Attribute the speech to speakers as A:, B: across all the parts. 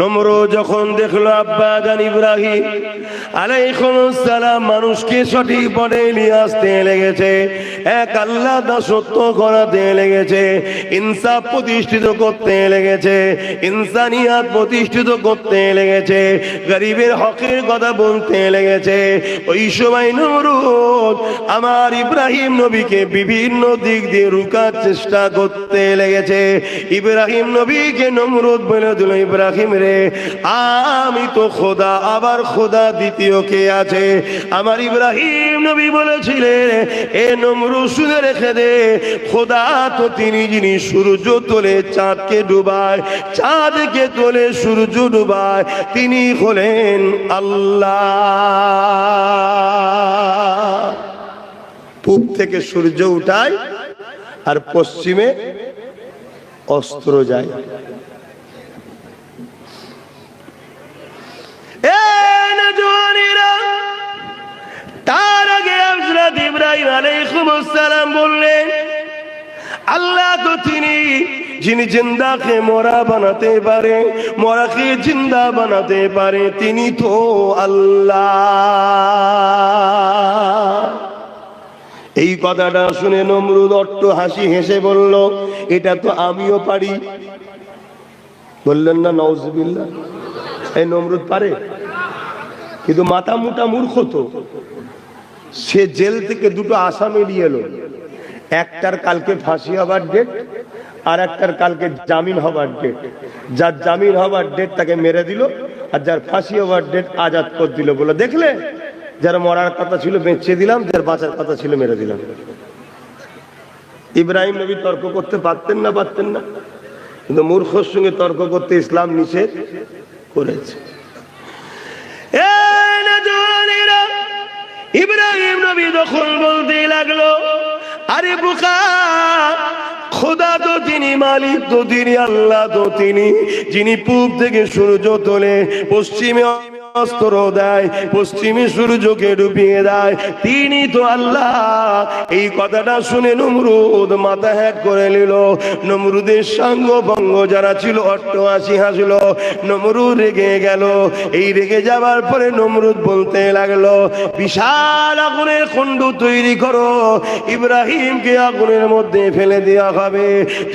A: নম্র যখন দেখল আব্বা জান ইব্রাহিম আলাইকুমসালাম মানুষকে সঠিক পথে নিয়ে আসতে লেগেছে। এক আল্লাহ দাসত্ব করাতে লেগেছে, ইনসাফ প্রতিষ্ঠিত করতে লেগেছে, ইনসানিয়াত প্রতিষ্ঠিত করতে লেগেছে, গরিবের হকের কথা বলতে লেগেছে। ওই সময় নমরুদ আমার ইব্রাহিম নবীকে বিভিন্ন দিক দিয়ে রুকার চেষ্টা করতে লেগেছে। ইব্রাহিম নবীকে নমরুদ বলে দিল, ইব্রাহিম রে আমি তো খোদা, আবার খোদা দ্বিতীয় কে আছে? আমার ইব্রাহিম নবী বলেছিলেন, এ নমরুদ শুনে রেখে দে। খোদা তো তিনি যিনি সূর্য তোলে, চাঁদকে ডুবায়, চাঁদকে তোলে, সূর্য ডুবায়, তিনি হলেন আল্লাহ। পূব থেকে সূর্য উঠায় আর পশ্চিমে অস্ত্র যায়। হযরত ইব্রাহিম আলাইহিস সালাম বললেন, আল্লাহ তো তিনি যিনি জিন্দাকে মরা বানাতে পারে, মরাকে জিন্দা বানাতে পারে, তিনি তো আল্লাহ। এই কথাটা শুনে নমরুদ অট্ট হাসি হেসে বলল, এটা তো আমিও পারি। বললেন, না নওজবিল্লা এই নমরুদ পারে, কিন্তু মাথা মোটা মূর্খ তো। সে জেল থেকে দুটো আসামি নিয়ে এলো। একটার কালকে ফাঁসি হবার ডেট আর একটার কালকে জামিন হবার ডেট যার জামিন হবার ডেট তাকে মেরে দিল আর যার ফাঁসি হবার ডেট আজাদ করে দিল বলে, দেখলে? যার মরার কথা ছিল বেঁচে দিলাম, যার বাঁচার কথা ছিল মেরে দিলাম। ইব্রাহিম নবী তর্ক করতে পারতেন না পারতেন না। কিন্তু মূর্খর সঙ্গে তর্ক করতে ইসলাম নিষেধ করেছে। ইব্রাহিম নবী যখন বলতে লাগল, আরে বোকা, খোদা তো তিনি, মালিক তো তিনি, আল্লাহ তো তিনি, যিনি পূব থেকে সূর্য তোলে, পশ্চিমে অস্ত্র দেয়, পশ্চিমে সূর্যকে ডুবিয়ে দেয়। তিনি তো আল্লাহ। এই কথাটা শুনে নমরুদ মাথা হ্যাক করে নিল। নমরুদের সাঙ্গ ভঙ্গ যারা ছিল অট্ট হাসি হাসল। নমরুদ রেগে গেল। এই রেগে যাওয়ার পরে নমরুদ বলতে লাগল, বিশাল আগুনের খণ্ড তৈরি করো। ইব্রাহিমকে আগুনের মধ্যে ফেলে দেওয়া হবে।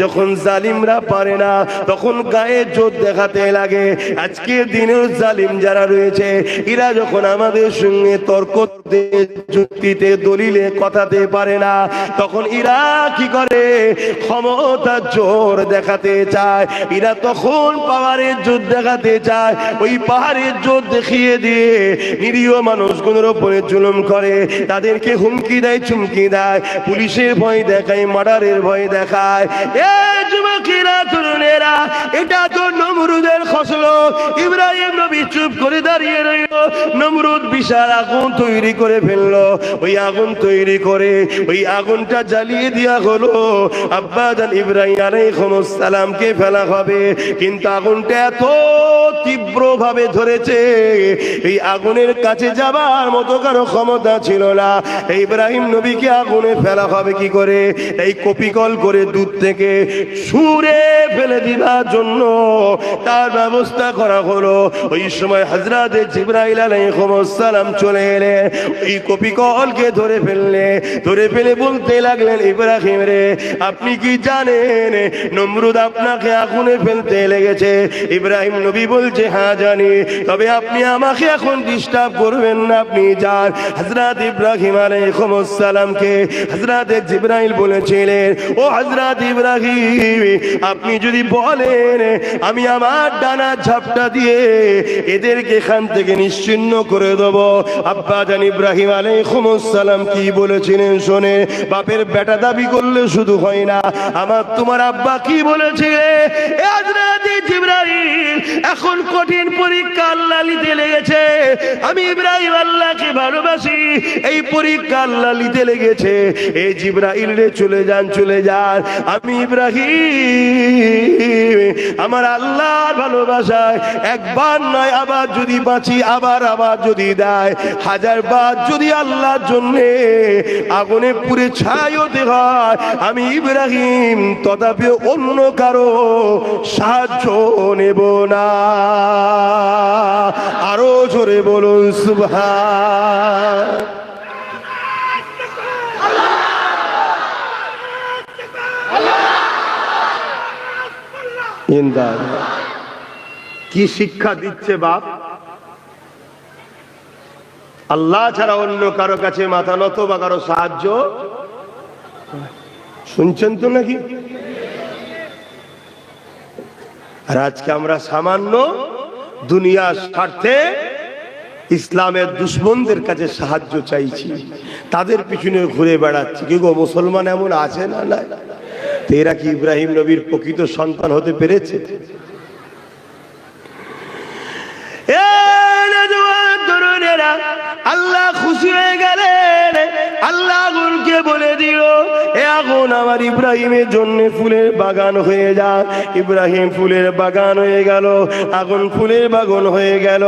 A: যখন জালিমরা পারে না, তখন গায়ে জোর দেখাতে লাগে। আজকে দিনের জালিম যারা রয়েছে এরা যখন আমাদের সঙ্গে তর্ক যুক্তিতে, দলিলে কথাতে পারে না, তখন এরা কি করে? ক্ষমতা জোর দেখাতে চায়। এরা তখন পাহাড়ের জোর দেখাতে চায়। ওই পাহাড়ের জোর দেখিয়ে দিয়ে নিরীহ মানুষগুলোর উপরে জুলুম করে। তাদেরকে হুমকি দেয়, চুমকি দেয়। পুলিশের ভয় দেখায়, মার্ডারের ভয় দেখায়। এটা তো নমরুদের খসল। ইব্রাহিম নবী চুপ করে দাঁড়িয়ে রইল। নমরুদ বিশাল আগুন তৈরি করে ফেলল। ওই আগুন তৈরি করে, ওই আগুনটা জ্বালিয়ে দেওয়া হলো। আব্বা জান ইব্রাহিম আলাইহিস সালামকে ফেলা হবে। কিন্তু আগুনটা এত তীব্র ভাবে ধরেছে, এই আগুনের কাছে যাবার মতো কারও ক্ষমতা ছিল না। ইব্রাহিম নবীকে আগুনে ফেলা হবে কি করে? এই কপিকল করে দূর থেকে সুরে ফেলে দিবার জন্য তার ব্যবস্থা করা হলো। ওই সময় হজরত জিব্রাইল আলাইহিস সালাম চলে এলে। এই কপিকলকে ধরে ফেললে, ধরে ফেলে বলতে লাগলেন, ইব্রাহিম রে, আপনি কি জানেন? নমরুদ আপনাকে আগুনে ফেলতে লেগেছে। ইব্রাহিম নবী বলছে হ্যাঁ জানি, তবে আপনি আমাকে এখন ডিস্টার্ব করবেন না, আপনি যান। হজরত ইব্রাহিম আলাইহিস সালামকে হজরত জিব্রাইল বলেছিলেন, ও হজরত ইব্রাহিম, আপনি যদি বলেন, আমি আমার ডানা ঝাপটা দিয়ে এদেরকে এখান থেকে নিশ্চিন্ন করে দেব। আব্বা জান ইব্রাহিম সালাম কি বলেছিলেন শোনে? বাপের বেটা দাবি করলে শুধু হয় না। আমার তোমার আব্বা কি বলেছিলে? এখন কঠিন পরীক্ষা আল্লাহ নিতে লেগেছে। আমি ইব্রাহিম আল্লাহকে ভালোবাসি, এই পরীক্ষা আল্লাহ নিতে লেগেছে। এই জিব্রাইল রে, চলে যান চলে যান। আমি ইব্রাহিম, আমার আল্লাহর ভালোবাসায় একবার নয়, আবার যদি বাঁচি, আবার আবার যদি দেয়, হাজার বার যদি আল্লাহর জন্যে আগুনে পুরে ছাই হতে হয়, আমি ইব্রাহিম তথাপি অন্য কারও সাহায্য নেব না। আরও জোরে বলুন সুভা কি শিক্ষা দিচ্ছে বাপ? আল্লাহ ছাড়া অন্য কারও কাছে মাথা নত বা কারও সাহায্য? শুনছেন তো নাকি? আর আজকে আমরা সামান্য দুনিয়ার স্বার্থে ইসলামের দুশ্মনদের কাছে সাহায্য চাইছি। তাদের পিছনে ঘুরে বেড়াচ্ছি। কি গো মুসলমান এমন আছে না না এরা কি ইব্রাহিম নবীর প্রকৃত সন্তান হতে পেরেছে? এ নওজোয়ান তরুণেরা, আল্লাহ খুশি হয়ে গেলেন আল্লাহ আগুনকে বলে দিল, এ আগুন আমার ইব্রাহিমের জন্য ফুলের বাগান হয়ে যা ইব্রাহিম ফুলের বাগান হয়ে গেল, আগুন ফুলের বাগান হয়ে গেল।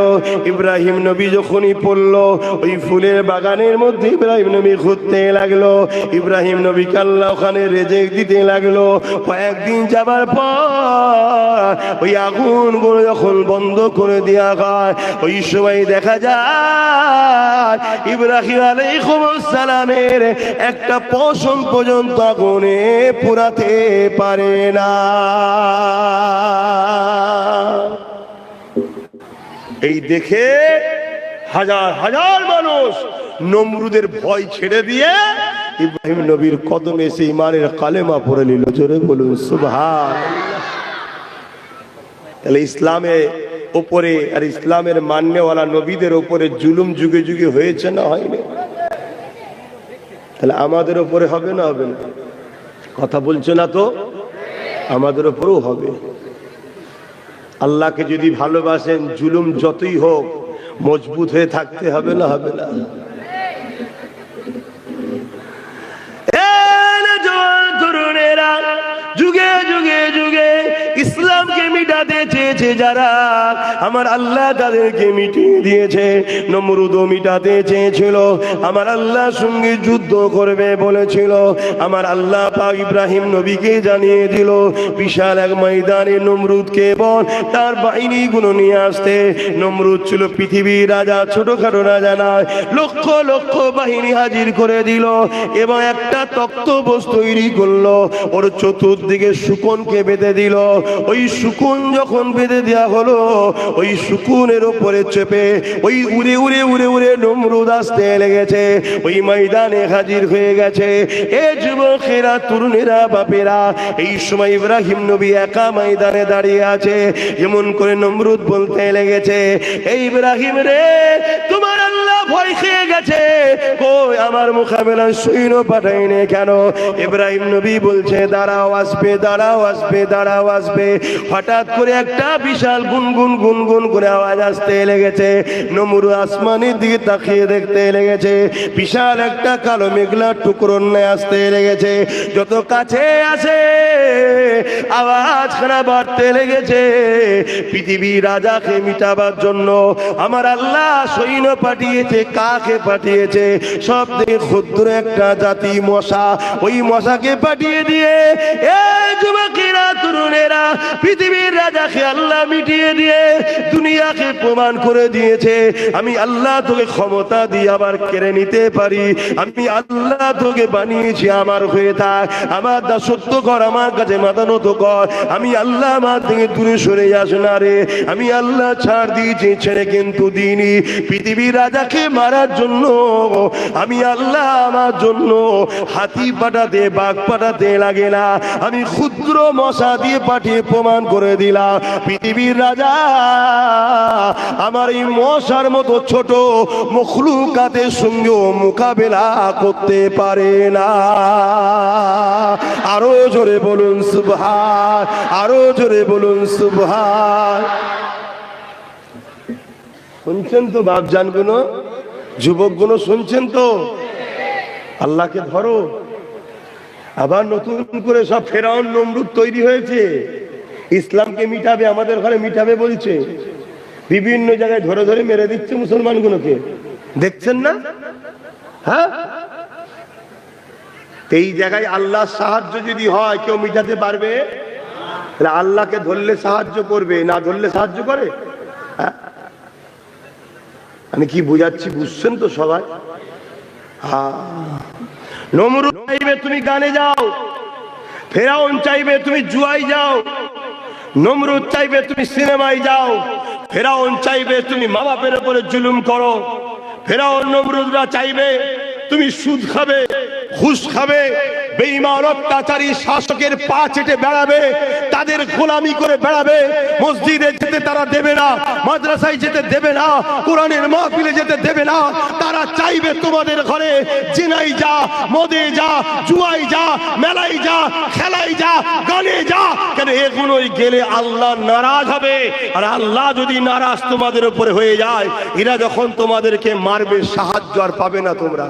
A: ইব্রাহিম নবী যখনই পড়ল, ওই ফুলের বাগানের মধ্যে ইব্রাহিম নবী ঘুরতে লাগল। ইব্রাহিম নবী আল্লাহ ওখানে রেজেক দিতে লাগল। কয়েকদিন যাবার পর ওই আগুনগুলো যখন বন্ধ করে দেওয়া হয়, ওই সময় দেখা যায় ইব্রাহিম আলাইহিস সালামের একটা পশম পর্যন্ত আগুনে পুরাতে পারে না। এই দেখে হাজার হাজার মানুষ নমরুদের ভয় ছেড়ে দিয়ে ইব্রাহিম নবীর কদমে এসে ইমানের কালেমা পড়ে নিল। জোরে বলুন, সুবহান। তাহলে ইসলামে ওপরে আর ইসলামের মান্যওয়ালা নবীদের ওপরে জুলুম যুগে যুগে হয়েছে না হয়নি? তাহলে আমাদের ওপরে হবে না হবে না? কথা বলছে না তো? আমাদের ওপরেও হবে। আল্লাহকে যদি ভালোবাসেন, জুলুম যতই হোক, মজবুত হয়ে থাকতে হবে না হবে না? যুগে যুগে যুগে চেয়েছে যারা, আমার আল্লাহ তাদেরকে মিটিয়ে দিয়েছে, নমরুদও মিটাতে চেয়েছিল, আমার আল্লাহ সঙ্গে যুদ্ধ করবে বলেছিল, আমার আল্লাহ পাক ইব্রাহিম নবীকে জানিয়ে দিল, বিশাল এক ময়দানে নমরুদকে বল তার বাহিনীগুলো নিয়ে আসতে, নমরুদ ছিল পৃথিবীর রাজা, ছোটখাটো রাজা নয়, লক্ষ লক্ষ বাহিনী হাজির করে দিল, এবং একটা তক্তবোস তৈরি করল, ওর চতুর্দিকে শুকনকে বেঁধে দিল, ওই শুকন যখন বেঁধে দেওয়া হলো। ওই শুকুনের ওপরে চেপে, ওই উড়ে উড়ে উড়ে উড়ে নমরুদ আসতে লেগেছে। ওই ময়দানে হাজির হয়ে গেছে। এ যুবকেরা, তরুণেরা, বাপেরা, এই সময় ইব্রাহিম নবী একা ময়দানে দাঁড়িয়ে আছে। যেমন করে নমরুদ বলতে লেগেছে এই ইব্রাহিম রে, তোমার আল্লাহ ভয় খেয়ে গেছে। কই আমার মোকাবেলায় সৈন্য পাঠাইনি কেন? ইব্রাহিম নবী বলছে, দাঁড়াও, আসবে দাঁড়াও আসবে দাঁড়াও, আসবে। হঠাৎ করে একটা বিশাল গুনগুন গুনগুন করে আওয়াজ আসতে লেগেছে। নমরু আসমানের দিকে তাকিয়ে দেখতে লেগেছে। বিশাল একটা কালো মেঘলা টুকরো নিয়ে আসতে লেগেছে। যত কাছে আসে আওয়াজ খানা বাড়তে লেগেছে। পৃথিবী রাজাকে মিটাবার জন্য আমার আল্লাহ সৈন্য পাঠিয়েছে, কাকে পাঠিয়েছে? সব থেকে ক্ষুদ্র একটা জাতি মশা। ওই মশাকে পাঠিয়ে দিয়ে, এ যুবকেরা, তরুণেরা, পৃথিবীর রাজাকে আল্লাহ মিটিয়ে দিয়ে দুনিয়াকে প্রমাণ করে দিয়েছে। আমি আল্লাহ তোকে ক্ষমতা দিয়ে আবার কেড়ে নিতে পারি। আমি আল্লাহ তোকে বানিয়েছি, আমার হয়ে থাক। আমার দাসত্ব কর, আমার কাছে মাথা নত কর। আমি আল্লাহ আমার থেকে দূরে সরে যাস না রে। আমি আল্লাহ ছাড় দিয়েছি, ছেড়ে কিন্তু দিইনি। পৃথিবীর রাজাকে মারার জন্য, আমি আল্লাহ আমার জন্য হাতি পাঠাতে, বাঘ পাঠাতে লাগে না। আমি ক্ষুদ্র মশা দিয়ে পাঠিয়ে প্রমাণ করে দিলাম। পৃথিবীর রাজা। আমার এই মশার মতো ছোট মখলুকাতের সঙ্গে মোকাবেলা করতে পারে না। আরও জোরে বলুন, সুবহান। আরও জোরে বলুন, সুবহান। শুনছেন তো বাপ জানগুলো যুবকগুলো শুনছেন তো? আল্লাহকে ধরো। আবার নতুন করে সব ফেরাউন নমরুদ তৈরি হয়েছে। ইসলামকে মিটাবে, আমাদের ঘরে মিটাবে বলছে। বিভিন্ন জায়গায় ধরে ধরে মেরে দিচ্ছে মুসলমানগুলোকে। দেখছেন না? হ্যাঁ? এই জায়গায় আল্লাহ সাহায্য যদি হয়, কেউ মিটাতে পারবে? আল্লাহকে ধরলে সাহায্য করবে, না ধরলে সাহায্য করে? আমি কি বুঝাচ্ছি, বুঝছেন তো সবাই? হ্যাঁ নমরুদ চাইবে, তুমি গানে যাও। ফেরাউন চাইবে, তুমি জুয়াই যাও। নমরুদ চাইবে তুমি সিনেমায় যাও, ফেরাউন চাইবে তুমি মা বাপের উপরে জুলুম করো, ফেরাউন নমরুদরা চাইবে তুমি সুদ খাবে, ঘুষ খাবে বেঈমান অত্যাচারী শাসকের পা চেটে বেড়াবে, তাদের গোলামি করে বেড়াবে, মসজিদে যেতে তারা দেবে না, মাদ্রাসায় যেতে দেবে না, কোরআনের মাহফিলে যেতে দেবে না, তারা চাইবে তোমাদের ঘরে, জিনাই যা, মদে যা, জুয়াই যা, মেলাই যা, খেলাই যা, গানে যা। কেন এগুলোই গেলে আল্লাহ নারাজ হবে, আর আল্লাহ যদি নারাজ তোমাদের উপরে হয়ে যায়, এরা যখন তোমাদেরকে মারবে, সাহায্য আর পাবে না তোমরা।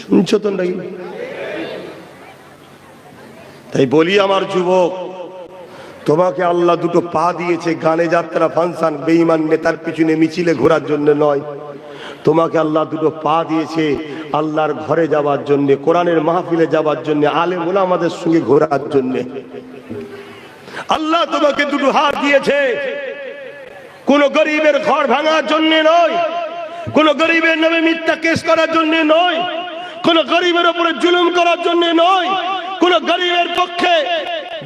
A: শুনছো তো নাকি? তাই বলি আমার যুবক, তোমাকে আল্লাহ দুটো পা দিয়েছে, গানে যাত্রা, ফাংশন, বেঈমান নেতার পিছনে মিছিলে ঘোরার জন্য নয়। তোমাকে আল্লাহ দুটো পা দিয়েছে আল্লাহর ঘরে যাওয়ার জন্য, কোরআনের মাহফিলে যাওয়ার জন্য আলে আমাদের সঙ্গে ঘোরার জন্য। আল্লাহ তোমাকে দুটো হাত দিয়েছে। কোন গরিবের ঘর ভাঙার জন্য নয়, কোন গরিবের নামে মিথ্যা কেস করার জন্য নয় কোন গরিবের উপরে জুলুম করার জন্য নয়, কোন গরিবের পক্ষে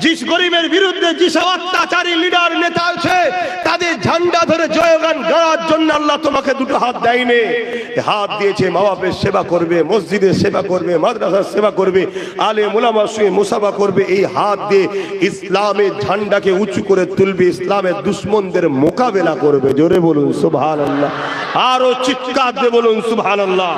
A: যিস গরিবের বিরুদ্ধে যেসব অত্যাচারী লিডার নেতা আছে, তাদের ঝান্ডা ধরে জয়গান গাওয়ার জন্য আল্লাহ তোমাকে দুটো হাত দেয়নি। হাত দিয়েছে মা বাপের সেবা করবে, মসজিদের সেবা করবে, মাদ্রাসার সেবা করবে, আলে মুলামার সঙ্গে মুসাফা করবে। এই হাত দিয়ে ইসলামের ঝান্ডাকে উঁচু করে তুলবে, ইসলামের দুশ্মনদের মোকাবেলা করবে। জোরে বলুন সুবহান আল্লাহ আরও চিৎকার দিয়ে বলুন সুবহান আল্লাহ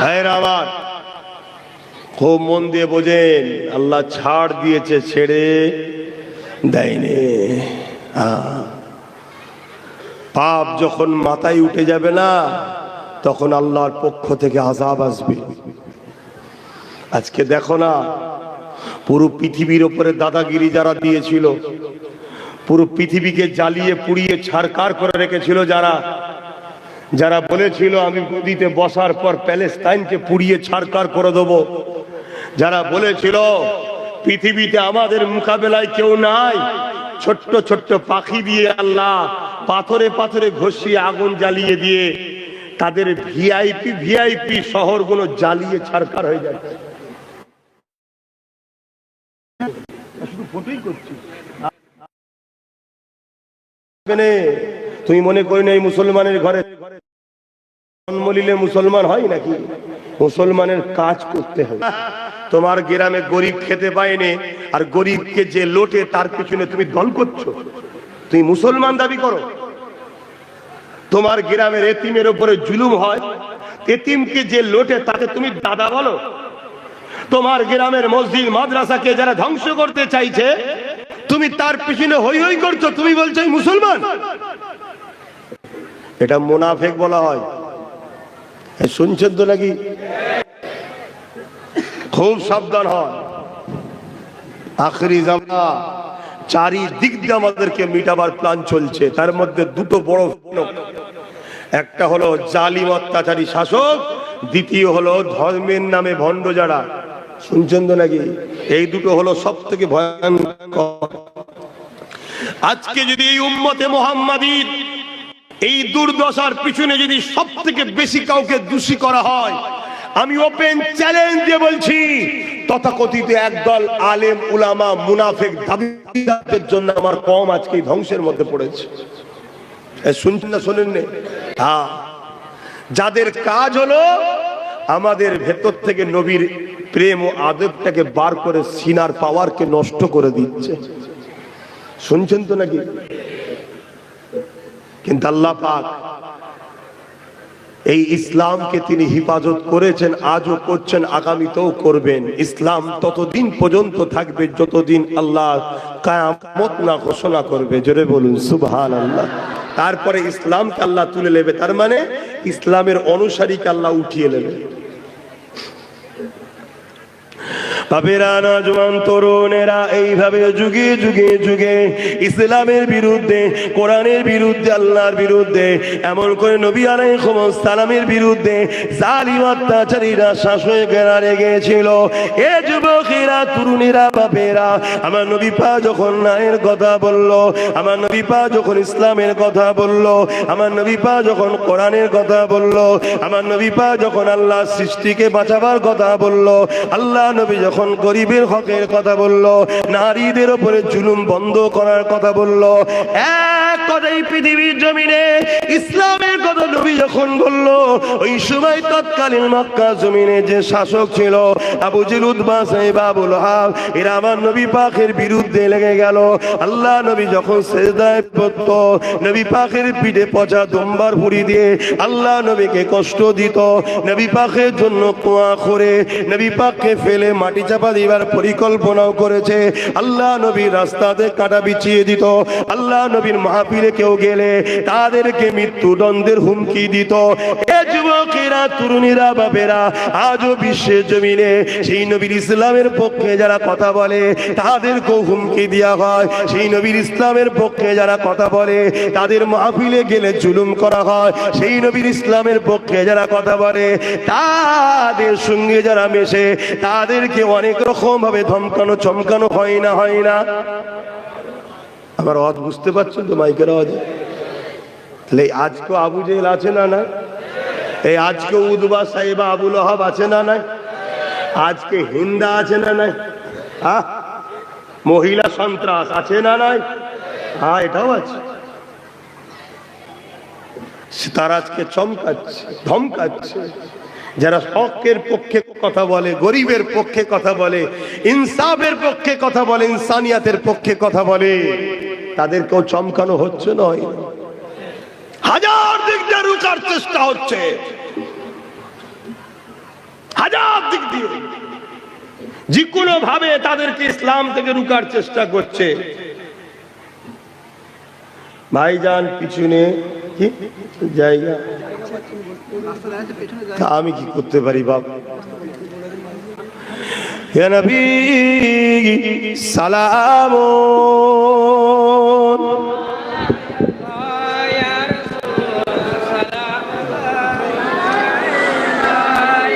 A: ভাইরা আমার খুব মন দিয়ে বোঝেন, আল্লাহ ছাড় দিয়েছে, ছেড়ে দেয়নি। আহ। পাপ যখন মাথায় উঠে যাবে না, তখন আল্লাহর পক্ষ থেকে আজাব আসবে। আজকে দেখো না, পুরো পৃথিবীর ওপরে দাদাগিরি যারা দিয়েছিল, পুরো পৃথিবীকে জ্বালিয়ে, পুড়িয়ে ছাড়কার করে রেখেছিল যারা যারা বলেছিল আমি গদিতে বসার পর প্যালেস্তাইনকে পুড়িয়ে ছাড়কার করে দেবো, যারা বলেছিল পৃথিবীতে আমাদের মোকাবেলায় কেউ নাই, ছোট্ট ছোট্ট পাখি দিয়ে আল্লাহ পাথরে পাথরে ঘষিয়ে আগুন জ্বালিয়ে দিয়ে তাদের ভিআইপি ভিআইপি শহরগুলো জ্বালিয়ে ছাড়কার হয়ে যাচ্ছে। শুধু ফটোই করছি। তুমি মনে করি না এই মুসলমানের ঘরে জন্ম নিলে মুসলমান হয় নাকি? মুসলমানের কাজ করতে হবে। তোমার গ্রামে গরিব খেতে পায়নি আর গরিবকে যে লোটে তার পিছনে তুমি দল করছ। তুমি মুসলমান দাবি করো। তোমার গ্রামের এতিমের উপরে জুলুম হয়। এতিমকে যে লোটে তাকে তুমি দাদা বলো। তোমার গ্রামের মসজিদ, মাদ্রাসাকে যারা ধ্বংস করতে চাইছে, তুমি তার পিছনে হই হই করছ। তুমি বলছো মুসলমান এটা মোনাফেক বলা হয়। শুনছেন তো নাকি? খুব সাবধান হয় আখরি জামা চারিদিক দিয়ে আমাদেরকে মিটাবার প্ল্যান চলছে। তার মধ্যে দুটো বড় ভয়ানক। একটা হলো জালিম অত্যাচারী শাসক, দ্বিতীয় হলো ধর্মের নামে ভণ্ড যারা। শুনছেন তো নাকি? এই দুটো হলো সব থেকে ভয়ঙ্কর। আজকে যদি এই উম্মতে মোহাম্মদীর এই দুর্দশার পিছনে যদি সব থেকে বেশি কাউকে দোষী করা হয়, আমি ওপেন চ্যালেঞ্জ দিয়ে বলছি, তথাকথিত একদল আলেম, উলামা, মুনাফেক, দাবিদারদের জন্য আমার কম আজকে ধ্বংসের মধ্যে পড়েছে। শুনছেন না, শোনেন? হ্যাঁ যাদের কাজ হলো আমাদের ভেতর থেকে নবীর প্রেম ও আদবটাকে বার করে সিনার পাওয়ারকে নষ্ট করে দিচ্ছে। শুনছেন তো নাকি? কিন্তু আল্লাহ পাক এই ইসলামকে তিনি হিফাজত করেছেন, আজও করছেন, আগামীতেও করবেন। ইসলাম ততদিন পর্যন্ত থাকবে, যতদিন আল্লাহ কায়ামত না ঘোষণা করবে। জোরে বলুন সুবহান আল্লাহ তারপরে ইসলামকে আল্লাহ তুলে নেবে, তার মানে ইসলামের অনুসারীকে আল্লাহ উঠিয়ে নেবে। বাপেরা নজওয়ান তরুণেরা এইভাবে যুগে যুগে যুগে ইসলামের বিরুদ্ধে, কোরআনের বিরুদ্ধে, আল্লাহর বিরুদ্ধে, এমন করে নবী আলাইহিস সালামের বিরুদ্ধে জালিম অত্যাচারীরা শাসকেরা রেগেছিল এ যুবকেরা, তরুণীরা, বাপেরা, আমার নবী পা যখন নায়ের কথা বলল, আমার নবী পা যখন ইসলামের কথা বলল, আমার নবী পা যখন কোরআনের কথা বলল, আমার নবী পা যখন আল্লাহ সৃষ্টিকে বাঁচাবার কথা বলল, আল্লাহ নবী যখন গরিবের হকের কথা বলল, নারীদের ওপরে জুলুম বন্ধ করার কথা বলল, এক কথাই পৃথিবীর জমিনে ইসলামের কথা নবী যখন বলল, ওই সময় তৎকালীন মক্কা জমিনে যে শাসক ছিল, আবু জিল উদ্বা সাহেব আবুল হাব, এরা আমার নবী পাকের বিরুদ্ধে লেগে গেল। আল্লাহ নবী যখন সেজদায় পড়ত, নবী পাকের পিঠে পচা দম্বার ভুড়ি দিয়ে আল্লাহ নবীকে কষ্ট দিত। নবী পাকের জন্য কুয়া করে নবী পাককে ফেলে মাটি চাপা দিবার পরিকল্পনাও করেছে। আল্লাহ নবীর রাস্তাতে কাটা বিছিয়ে দিত। আল্লাহ নবীর মাহফিলে কেউ গেলে তাদেরকে মৃত্যুদণ্ডের হুমকি দিত। এ যুবকেরা, তরুণীরা বাবেরা আজও বিশ্বের জমিনে সেই নবীর ইসলামের পক্ষে যারা কথা বলে, তাদেরকেও হুমকি দেওয়া হয়। সেই নবীর ইসলামের পক্ষে যারা কথা বলে, তাদের মাহফিলে গেলে জুলুম করা হয়। সেই নবীর ইসলামের পক্ষে যারা কথা বলে, তাদের সঙ্গে যারা মেশে, তাদেরকে অনেক রকম ভাবে ধমকানো, চমকানো হয় না হয় না। আমার অদ বুঝতে পারছেন তো মাইকের আওয়াজ? তাহলে আজকে আবু জেল আছে না না এই আজকে উদবা সাহেবা আবুল আহাব আছে না নাই? আজকে হিন্দা আছে না নাই? হ্যাঁ মহিলা সন্ত্রাস আছে না নাই? হ্যাঁ এটাও আছে। তারা আজকে চমকাচ্ছে, ধমকাচ্ছে। যারা হকের পক্ষে কথা বলে, গরিবের পক্ষে কথা বলে, ইনসাফের পক্ষে কথা বলে, ইনসানিয়াতের পক্ষে কথা বলে, তাদেরকেও চমকানো হচ্ছে নয় হাজার দিক দিয়ে রুকার চেষ্টা হচ্ছে। হাজার দিক দিয়ে। যে কোনো ভাবে তাদেরকে ইসলাম থেকে রুকার চেষ্টা করছে। ভাইজান, পিছনে কি? জায়গা? তা আমি কি করতে পারি বাপ হে নবী সালাম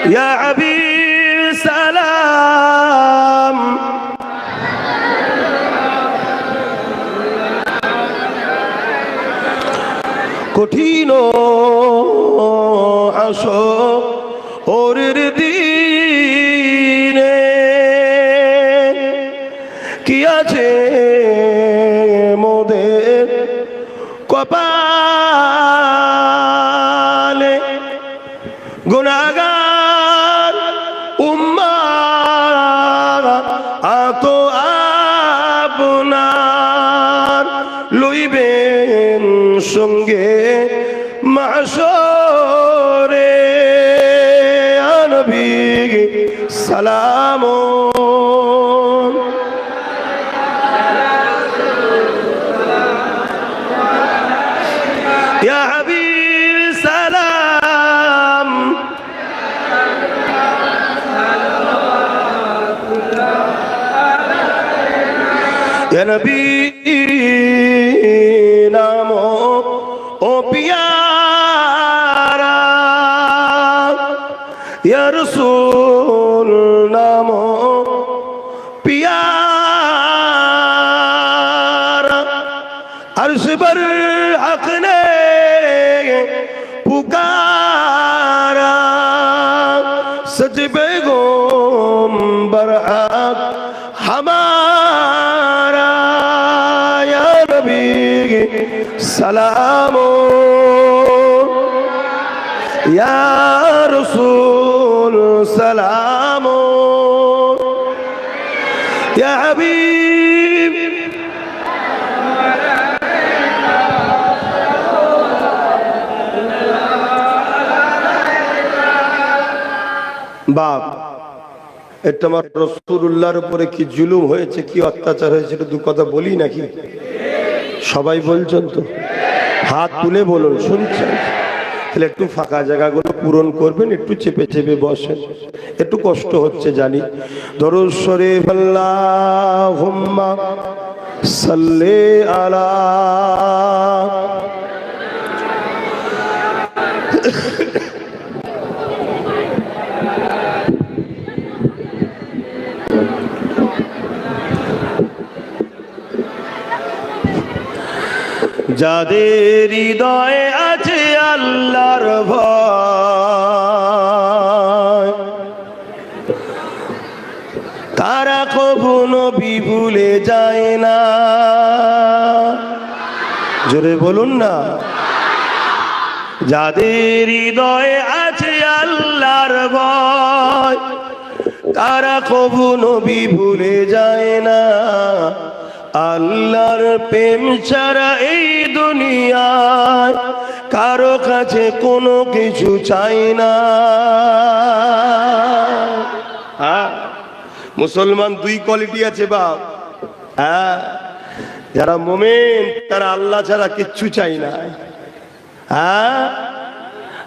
A: يا حبيب আসো সালাম। রসুল নাম পিয়ারা अर्श पर हक ने पुकारा सच बेगोम बरहक हमारा या नबी सलाम বাপ এটা আমার রসুল্লাহর উপরে কি জুলুম হয়েছে, কি অত্যাচার হয়েছে দু কথা বলি নাকি? সবাই বলছেন তো। হাত তুলে বলুন, শুনছেন? তাহলে একটু ফাঁকা জায়গাগুলো পূরণ করবেন, একটু চেপে চেপে বসেন। একটু কষ্ট হচ্ছে, জানি। দরুদ শরীফ, আল্লাহুম্মা সাল্লি আলা যাদের হৃদয়ে আছে আল্লাহর ভয়, তারা কবু নবী ভুলে যায় না। জোরে বলুন না। যাদের হৃদয়ে আছে আল্লাহর ভয়, তারা কবু নবী ভুলে যায় না। আল্লাহর প্রেম ছাড়া এই দুনিয়ায় কারও কাছে কোনো কিছু চাই না। হ্যাঁ? মুসলমান দুই কোয়ালিটি আছে বাপ। হ্যাঁ? যারা মোমেন, তারা আল্লাহ ছাড়া কিচ্ছু চাই না। হ্যাঁ?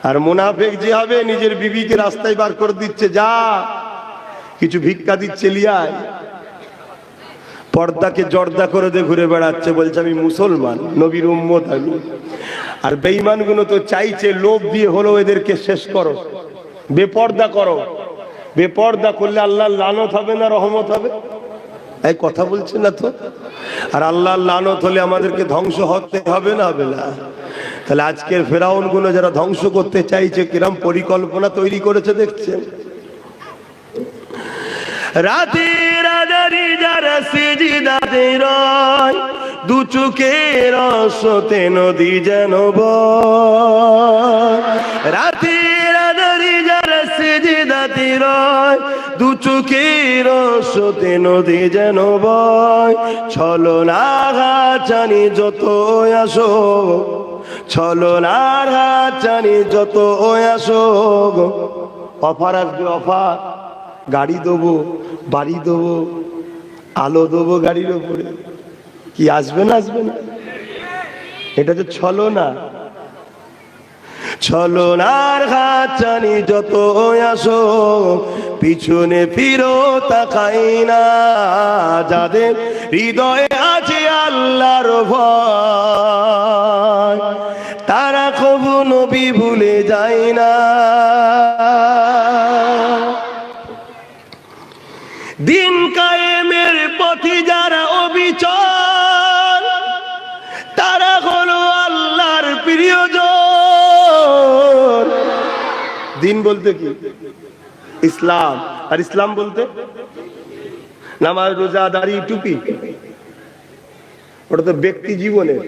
A: আর মুনাফেক যে হবে নিজের বিবিকে রাস্তায় বার করে দিচ্ছে, যা। কিছু ভিক্ষা দিচ্ছে, লিয়ায়। পর্দাকে জর্দা করে দিয়ে ঘুরে বেড়াচ্ছে, বলছে, আমি মুসলমান, নবীর উম্মত আমি। আর বেঈমানগুলো তো চাইছে, লোভ দিয়ে হলো এদেরকে শেষ করো, বেপর্দা করো। বেপর্দা করলে আল্লাহ লানত হবে না রহমত হবে? এই কথা বলছে না তো? আর আল্লাহ লানত হলে আমাদেরকে ধ্বংস হতে হবে না হবে না? তাহলে আজকের ফেরাউনগুলো যারা ধ্বংস করতে চাইছে, কিরম পরিকল্পনা তৈরি করেছে দেখছেন? রাতের আদারি যারা সিজিদাতে রয় দু চোখের রসতে নদী যেন বয়। রাতের আদারি যারা সিজিদাতে রয় দু চোখের রসতে নদী যেন বয়। ছলো না জানি যত আসো ছলো না জানি যত আসো অফার আসবে, অফার। গাড়ি দেবো, বাড়ি দেবো, আলো দেবো গাড়ির ওপরে। কি আসবে না আসবে না? এটা তো ছলো না ছলো নার হাচানি যত আসো, পিছনে ফিরো, তাকাই না। যাদের হৃদয়ে আছে আল্লাহর ভয়, তারা কবু নবী ভুলে যায় না। পথে যারা অবিচল, তারা হলো আল্লাহর প্রিয়জন। দিন বলতে কি? ইসলাম। আর ইসলাম বলতে? নামাজ, রোজা, দাড়ি, টুপি। ওটা তো ব্যক্তি জীবনের।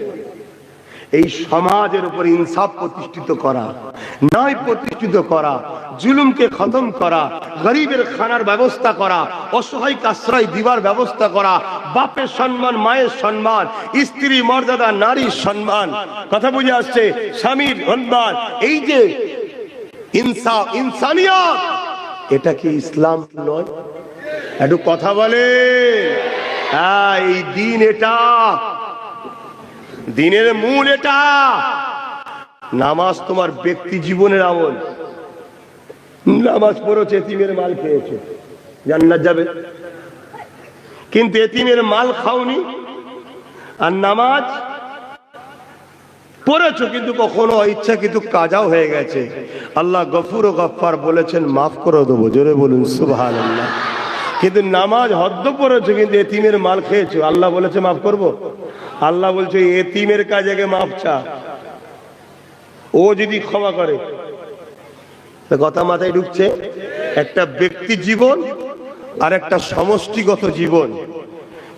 A: এই সমাজের উপর ইনসাফ প্রতিষ্ঠিত করা। ন্যায় প্রতিষ্ঠিত করা, জুলুমকে খতম করা, গরিবের খানার ব্যবস্থা করা, অসহায়কে আশ্রয় দিবার ব্যবস্থা করা, বাপের সম্মান, মায়ের সম্মান, স্ত্রী, মর্যাদা, নারীর সম্মান। কথা বুঝে আসছে? স্বামীর সম্মান। এই যে ইনসাফ ইনসানিয়ত, এটা কি ইসলাম নয়? একটু কথা বলে। হ্যাঁ এই দিন এটা। দিনের মূল এটা। নামাজ তোমার ব্যক্তি জীবনের আমল। নামাজ পড়েছে, এতিমের মাল খেয়েছে। জান্নাত যাবে। কিন্তু এতিমের মাল খাওনি। আর নামাজ পড়েছো, কিন্তু কখনো ইচ্ছা কিন্তু কাজাও হয়ে গেছে। আল্লাহ গফুর ও গফার বলেছেন, মাফ করে দেবো, জোরে বলুন সুবহান আল্লাহ কিন্তু নামাজ হদ্দ পড়েছো, কিন্তু এতিমের মাল খেয়েছো। আল্লাহ বলেছে, মাফ করব। আল্লাহ বলছে, এতিমের কাজে মাফ চা। ও যদি ক্ষমা করে কথা মাথায় ঢুকছে। একটা ব্যক্তি জীবন আর একটা সমষ্টিগত জীবন।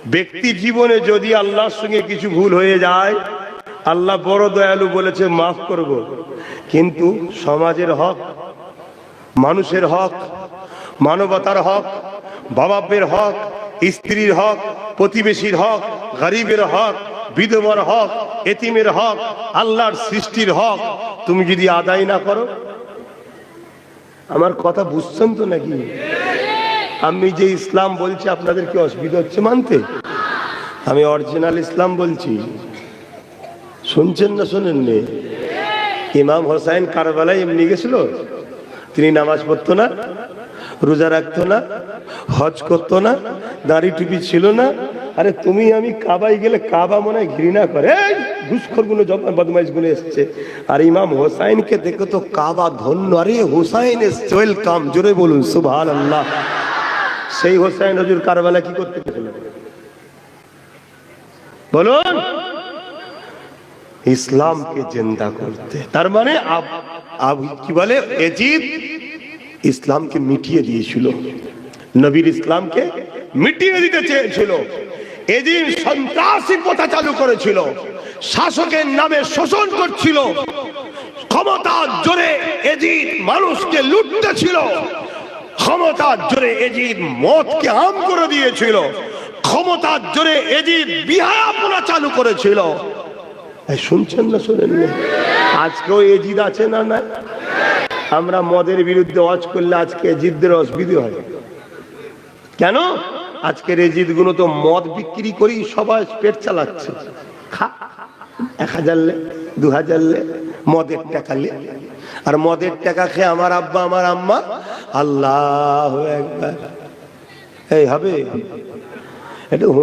A: ব্যক্তি জীবনে যদি আল্লাহর সঙ্গে কিছু ভুল হয়ে যায়, আল্লাহ বড় দয়ালু বলেছে, মাফ করব। কিন্তু সমাজের হক, মানুষের হক, মানবতার হক বাবাপের হক, স্ত্রীর হক, প্রতিবেশীর হক, গরিবের হক বিধবার হক, এতিমের হক, আল্লাহর সৃষ্টির হক, তুমি যদি আদায় না করো? আমার কথা বুঝছেন তো নাকি? আমি যে ইসলাম বলছি, আপনাদের কি অসুবিধা হচ্ছে মানতে? আমি অরিজিনাল ইসলাম বলছি। শুনছেন না শোনেন নে ইমাম হোসাইন কারবালায় এমনি গেছিল? তিনি নামাজ পড়তো না, রোজা রাখতো না, হজ করতো না, দাড়ি টুপি ছিল না আরে তুমি আমি কাবাই গেলে কাবা মনে হয় ঘৃণা করে। ঘুষখোরগুলো বদমাইশগুলো এসছে। আর ইমাম হোসাইনকে দেখে তো কাবা ধন্য। আরে হোসাইন এসছে, ওয়েলকাম। জোরে বলুন সুভান আল্লাহ সেই হোসাইন হজুর কারবালা কি করতে গেছিলেন বলুন। ইসলামকে জিন্দা করতে। তার মানে কি বলে? এজিদ ইসলামকে মিটিয়ে দিয়েছিল। নবীর ইসলামকে মিটিয়ে দিতে চেয়েছিল। এদিন সন্ত্রাসী প্রথা চালু করেছিল। শাসকের নামে শোষণ করছিল। ক্ষমতার জোরে এজিদ মানুষকে লুটতেছিল। ক্ষমতার জোরে এজিদ মদকে আম করে দিয়েছিল। ক্ষমতার জোরে এজিদ বিহারাপনা চালু করেছিল। শুনছেন না, শোনেন আজকেও এজিদ আছে না না আমরা মদের বিরুদ্ধে অজ করলে আজকে জিদ্দের অসুবিধে হয়। কেন? আজকের এই জিদগুলো তো মদ বিক্রি করি সবাই পেট চালাচ্ছে। খা। এক হাজার লে, দু হাজার লে, মদের টাকা লে। আর মদের টাকা খেয়ে আমার আব্বা, আমার আম্মা, আল্লাহ একবার। এই হবে। এটা